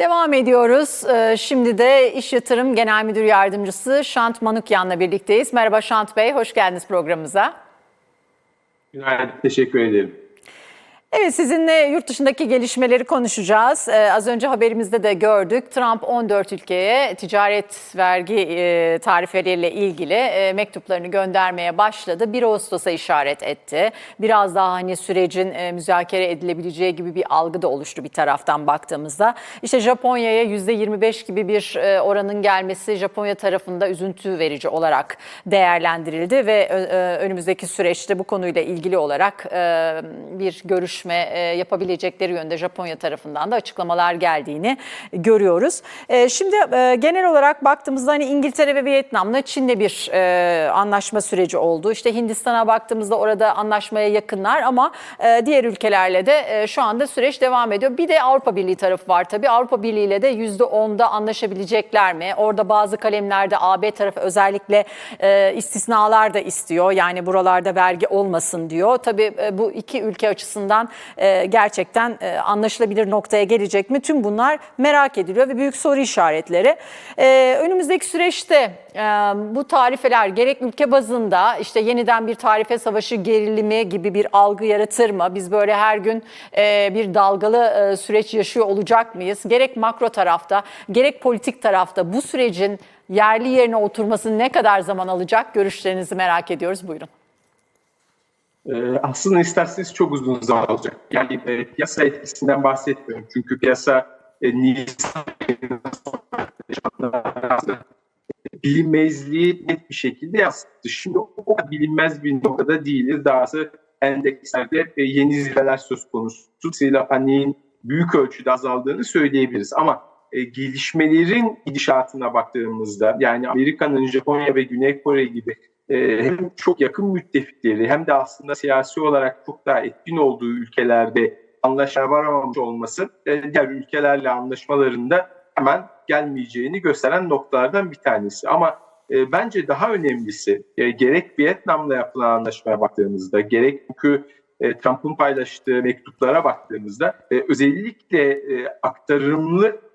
Devam ediyoruz. Ee, Şimdi de İş Yatırım Genel Müdür Yardımcısı Şant Manukyan'la birlikteyiz. Merhaba Şant Bey, hoş geldiniz programımıza. Günaydın, teşekkür ederim. Evet sizinle yurt dışındaki gelişmeleri konuşacağız. Ee, az önce haberimizde de gördük. Trump 14 ülkeye ticaret vergi e, tarifeleriyle ilgili e, mektuplarını göndermeye başladı. 1 Ağustos'a işaret etti. Biraz daha hani sürecin e, müzakere edilebileceği gibi bir algı da oluştu bir taraftan baktığımızda. İşte Japonya'ya %25 gibi bir e, oranın gelmesi Japonya tarafında üzüntü verici olarak değerlendirildi ve ö- ö- önümüzdeki süreçte bu konuyla ilgili olarak e, bir görüşme e, yapabilecekleri yönde Japonya tarafından da açıklamalar geldiğini görüyoruz. E, Şimdi e, genel olarak baktığımızda hani İngiltere ve Vietnam'la Çin'le bir anlaşma süreci oldu. İşte Hindistan'a baktığımızda orada anlaşmaya yakınlar ama diğer ülkelerle de şu anda süreç devam ediyor. Bir de Avrupa Birliği tarafı var tabii. Avrupa Birliği ile de %10'da anlaşabilecekler mi? Orada bazı kalemlerde AB tarafı özellikle istisnalar da istiyor. Yani buralarda vergi olmasın diyor. Tabii bu iki ülke açısından e, gerçekten e, anlaşılabilir noktaya gelecek mi? Tüm bunlar merak ediliyor ve büyük soru işaretleri. E, önümüzdeki süreçte e, bu tarifeler gerek ülke bazında işte yeniden bir tarife savaşı gerilimi gibi bir algı yaratır mı? Biz böyle her gün e, bir dalgalı e, süreç yaşıyor olacak mıyız? Gerek makro tarafta gerek politik tarafta bu sürecin yerli yerine oturması ne kadar zaman alacak? Görüşlerinizi merak ediyoruz. Buyurun. Ee, aslında isterseniz çok uzun zaman alacak. Yani e, piyasa etkisinden bahsetmiyorum. Çünkü piyasa e, Nisan bilinmezliği net bir şekilde yansıttı. Şimdi o kadar bilinmez bir noktada değiliz. Dahası endekslerde e, yeni zirveler söz konusu. Dolayısıyla paniğin büyük ölçüde azaldığını söyleyebiliriz. Ama e, gelişmelerin gidişatına baktığımızda yani Amerika'nın Japonya ve Güney Kore gibi hem çok yakın müttefikleri hem de aslında siyasi olarak çok daha etkin olduğu ülkelerde anlaşma varamamış olması e, diğer ülkelerle anlaşmalarında hemen gelmeyeceğini gösteren noktalardan bir tanesi. Ama e, bence daha önemlisi e, gerek Vietnam'la yapılan anlaşmaya baktığımızda gerek çünkü e, Trump'ın paylaştığı mektuplara baktığımızda e, özellikle aktarımlı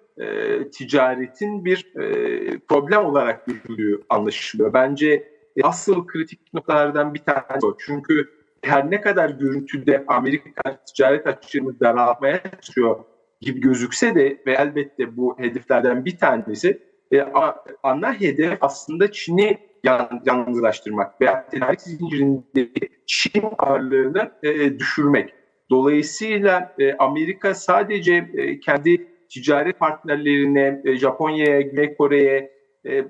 ticaretin bir problem olarak görülüyor, anlaşılıyor. Bence asıl kritik noktalardan bir tanesi o. Çünkü her ne kadar görüntüde Amerika ticaret açığını daraltmaya çalışıyor gibi gözükse de ve elbette bu hedeflerden bir tanesi e, ana hedef aslında Çin'i yalnızlaştırmak veya tedarik zincirindeki Çin ağırlığını e, düşürmek. Dolayısıyla e, Amerika sadece e, kendi ticaret partnerlerine, e, Japonya'ya, Güney Kore'ye e,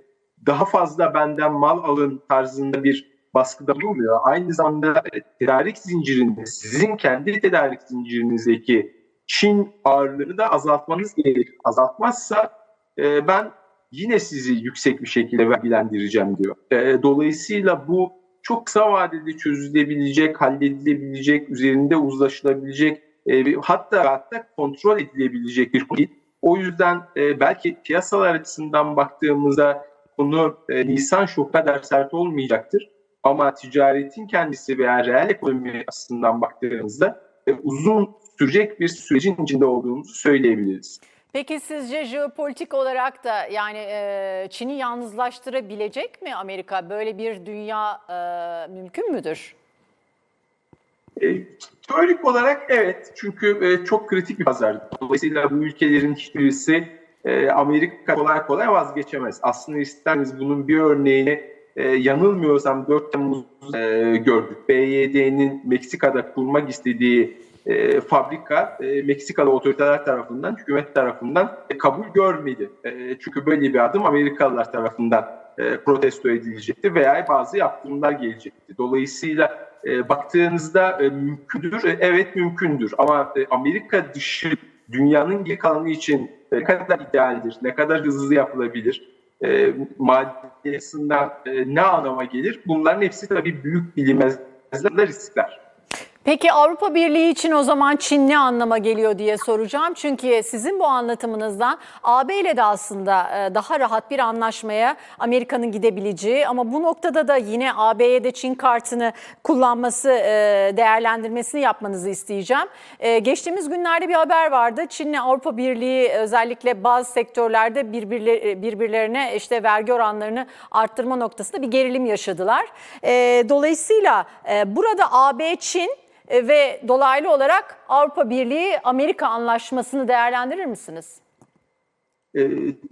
daha fazla benden mal alın tarzında bir baskıda bulunmuyor. Aynı zamanda tedarik zincirinde sizin kendi tedarik zincirinizdeki Çin ağırlığını da azaltmanız gerekir. Azaltmazsa e, ben yine sizi yüksek bir şekilde vergilendireceğim diyor. E, dolayısıyla bu çok kısa vadede çözülebilecek, halledilebilecek, üzerinde uzlaşılabilecek, e, hatta hatta kontrol edilebilecek bir konu. O yüzden e, belki piyasalar açısından baktığımızda konu e, Nisan şu kadar sert olmayacaktır. Ama ticaretin kendisi veya reel ekonomi açısından baktığımızda e, uzun sürecek bir sürecin içinde olduğumuzu söyleyebiliriz. Peki sizce jeopolitik olarak da yani e, Çin'i yalnızlaştırabilecek mi Amerika? Böyle bir dünya e, mümkün müdür? E, teorik olarak evet çünkü e, çok kritik bir pazar. Dolayısıyla bu ülkelerin hiçbirisi e, Amerika kolay kolay vazgeçemez. Aslında isterseniz bunun bir örneğini e, yanılmıyorsam 4 Temmuz e, gördük. BYD'nin Meksika'da kurmak istediği e, fabrika e, Meksikalı otoriteler tarafından, hükümet tarafından e, kabul görmedi. E, çünkü böyle bir adım Amerikalılar tarafından e, protesto edilecekti veya bazı yaptırımlar gelecekti. Dolayısıyla e, baktığınızda e, mümkündür, E, evet mümkündür ama e, Amerika dışı dünyanın geri kalanı için ne kadar idealdir, ne kadar hızlı yapılabilir, e, maddi açısından e, ne anlama gelir? Bunların hepsi tabii büyük bilinmezler riskler. Peki Avrupa Birliği için o zaman Çin ne anlama geliyor diye soracağım. Çünkü sizin bu anlatımınızdan AB ile de aslında e, daha rahat bir anlaşmaya Amerika'nın gidebileceği ama bu noktada da yine AB'ye de Çin kartını kullanması, e, değerlendirmesini yapmanızı isteyeceğim. E, Geçtiğimiz günlerde bir haber vardı. Çin'le Avrupa Birliği özellikle bazı sektörlerde birbirle- birbirlerine işte vergi oranlarını arttırma noktasında bir gerilim yaşadılar. Dolayısıyla burada AB-Çin e, ve dolaylı olarak Avrupa Birliği Amerika anlaşmasını değerlendirir misiniz? Ee,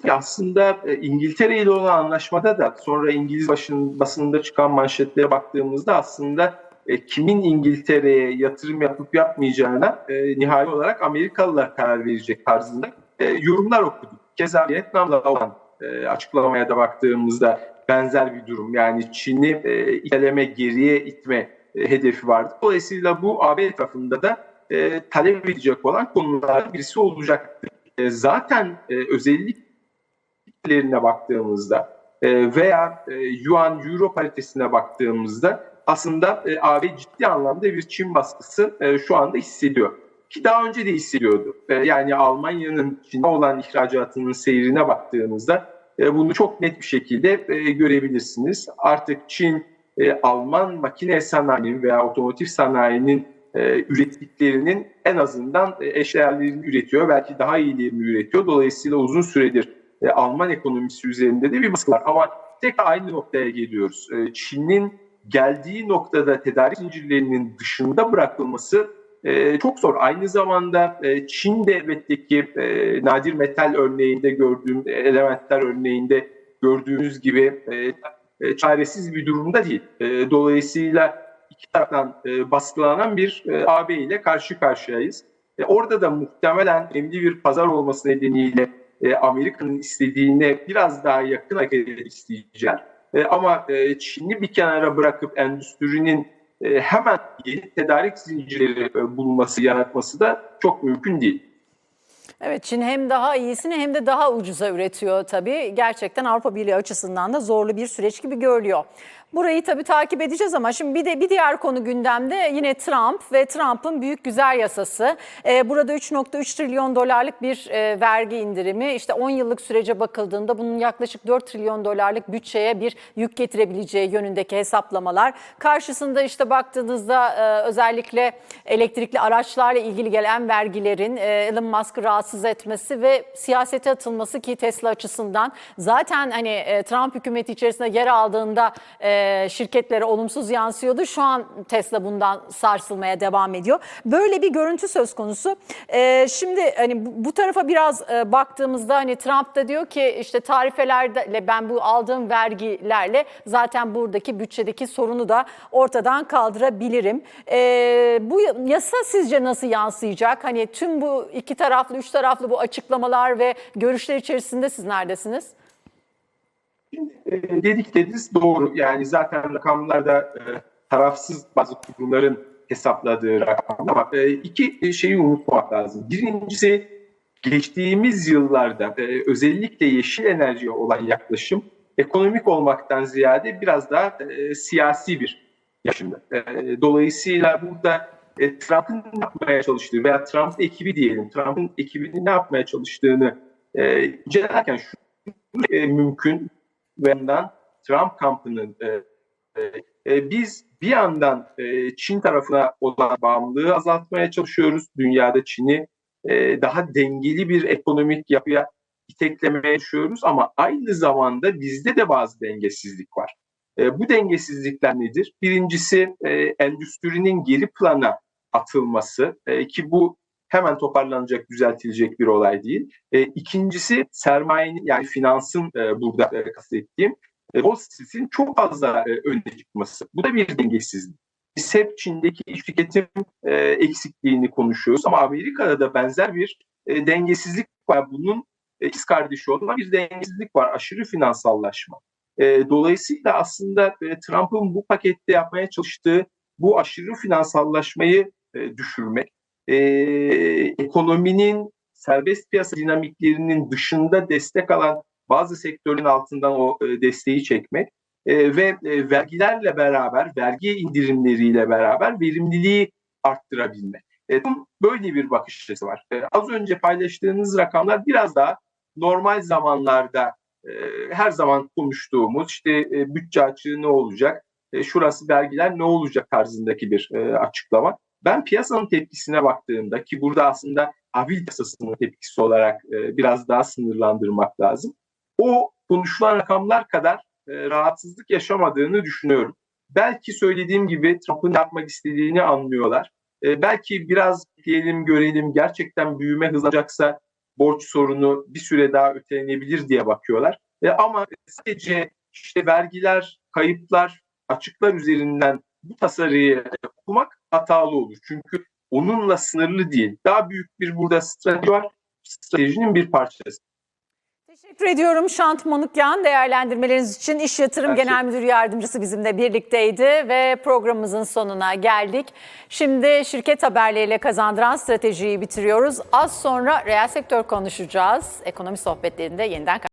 aslında e, İngiltere ile olan anlaşmada da sonra İngiliz başın, basınında çıkan manşetlere baktığımızda aslında e, kimin İngiltere'ye yatırım yapıp yapmayacağına e, nihai olarak Amerikalılar karar verecek tarzında e, yorumlar okuduk. Keza Vietnam'la olan e, açıklamaya da baktığımızda benzer bir durum. Yani Çin'i e, iteleme, geriye itme e, hedefi vardı. Dolayısıyla bu AB tarafında da e, talep edecek olan konulardan birisi olacaktır. E, zaten e, özelliklerine baktığımızda e, veya e, Yuan Euro paritesine baktığımızda aslında e, AB ciddi anlamda bir Çin baskısı e, şu anda hissediyor. Ki daha önce de hissediyordu. E, yani Almanya'nın Çin'e olan ihracatının seyrine baktığınızda e, bunu çok net bir şekilde e, görebilirsiniz. Artık Çin e, Alman makine sanayinin veya otomotiv sanayinin e, ürettiklerinin en azından e, eşdeğerlerini üretiyor. Belki daha iyilerini üretiyor. Dolayısıyla uzun süredir e, Alman ekonomisi üzerinde de bir baskı var. Ama tekrar aynı noktaya geliyoruz. E, Çin'in geldiği noktada tedarik zincirlerinin dışında bırakılması e, çok zor. Aynı zamanda e, Çin de elbette ki e, nadir metal örneğinde gördüğüm, elementler örneğinde gördüğümüz gibi e, e, çaresiz bir durumda değil. E, dolayısıyla iki taraftan e, baskılanan bir e, AB ile karşı karşıyayız. E, orada da muhtemelen önemli bir pazar olması nedeniyle e, Amerika'nın istediğine biraz daha yakın hareket isteyecekler. E, ama e, Çin'i bir kenara bırakıp endüstrinin e, hemen yeni tedarik zincirleri e, bulması, yaratması da çok mümkün değil. Evet Çin hem daha iyisini hem de daha ucuza üretiyor tabii. Gerçekten Avrupa Birliği açısından da zorlu bir süreç gibi görülüyor. Burayı tabii takip edeceğiz ama şimdi bir de bir diğer konu gündemde yine Trump ve Trump'ın büyük güzel yasası. Ee, burada 3.3 trilyon dolarlık bir e, vergi indirimi. İşte 10 yıllık sürece bakıldığında bunun yaklaşık 4 trilyon dolarlık bütçeye bir yük getirebileceği yönündeki hesaplamalar. Karşısında işte baktığınızda e, özellikle elektrikli araçlarla ilgili gelen vergilerin e, Elon Musk'ı rahatsız etmesi ve siyasete atılması ki Tesla açısından zaten hani e, Trump hükümeti içerisinde yer aldığında e, şirketlere olumsuz yansıyordu. Şu an Tesla bundan sarsılmaya devam ediyor. Böyle bir görüntü söz konusu. E, şimdi hani bu, tarafa biraz baktığımızda hani Trump da diyor ki işte tarifelerle ben bu aldığım vergilerle zaten buradaki bütçedeki sorunu da ortadan kaldırabilirim. Bu yasa sizce nasıl yansıyacak? Hani tüm bu iki taraflı, üç taraflı bu açıklamalar ve görüşler içerisinde siz neredesiniz? E, dedikleriniz doğru. Yani zaten rakamlarda e, tarafsız bazı kurumların hesapladığı rakamlar. Ama e, iki şeyi unutmak lazım. Birincisi geçtiğimiz yıllarda e, özellikle yeşil enerjiye olan yaklaşım ekonomik olmaktan ziyade biraz daha e, siyasi bir yaşımda. E, dolayısıyla burada e, Trump'ın ne yapmaya çalıştığı veya Trump ekibi diyelim, Trump'ın ekibinin ne yapmaya çalıştığını e, incelerken şu e, mümkün ve yandan Trump kampının e, e, biz bir yandan e, Çin tarafına olan bağımlılığı azaltmaya çalışıyoruz. Dünyada Çin'i e, daha dengeli bir ekonomik yapıya iteklemeye çalışıyoruz ama aynı zamanda bizde de bazı dengesizlik var. E, bu dengesizlikler nedir? Birincisi e, endüstrinin geri plana atılması e, ki bu hemen toparlanacak, düzeltilecek bir olay değil. E, ikincisi sermayenin yani finansın e, burada e, kastettiğim e, o sisin çok fazla e, öne çıkması. Bu da bir dengesizlik. Biz hep Çin'deki tüketim e, eksikliğini konuşuyoruz ama Amerika'da da benzer bir e, dengesizlik var. Bunun e, ikiz kardeşi olan bir dengesizlik var. Aşırı finansallaşma. E, dolayısıyla aslında e, Trump'ın bu pakette yapmaya çalıştığı bu aşırı finansallaşmayı e, düşürmek, e, ekonominin serbest piyasa dinamiklerinin dışında destek alan bazı sektörün altından o e, desteği çekmek e, ve e, vergilerle beraber, vergi indirimleriyle beraber verimliliği arttırabilme. E, böyle bir bakış açısı var. E, az önce paylaştığınız rakamlar biraz daha normal zamanlarda her zaman konuştuğumuz işte e, bütçe açığı ne olacak, e, şurası vergiler ne olacak tarzındaki bir e, açıklama. Ben piyasanın tepkisine baktığımda ki burada aslında tahvil piyasasının tepkisi olarak biraz daha sınırlandırmak lazım. O konuşulan rakamlar kadar rahatsızlık yaşamadığını düşünüyorum. Belki söylediğim gibi Trump'ın yapmak istediğini anlıyorlar. Belki biraz diyelim görelim gerçekten büyüme hızlanacaksa borç sorunu bir süre daha ötelenebilir diye bakıyorlar. E, ama sadece işte vergiler, kayıplar, açıklar üzerinden bu tasarıyı okumak hatalı olur. Çünkü onunla sınırlı değil. Daha büyük bir burada strateji var. Stratejinin bir parçası. Teşekkür ediyorum Şant Manukyan değerlendirmeleriniz için. İş Yatırım şey- Genel Müdür Yardımcısı bizimle birlikteydi ve programımızın sonuna geldik. Şimdi şirket haberleriyle kazandıran stratejiyi bitiriyoruz. Az sonra reel sektör konuşacağız. Ekonomi sohbetlerinde yeniden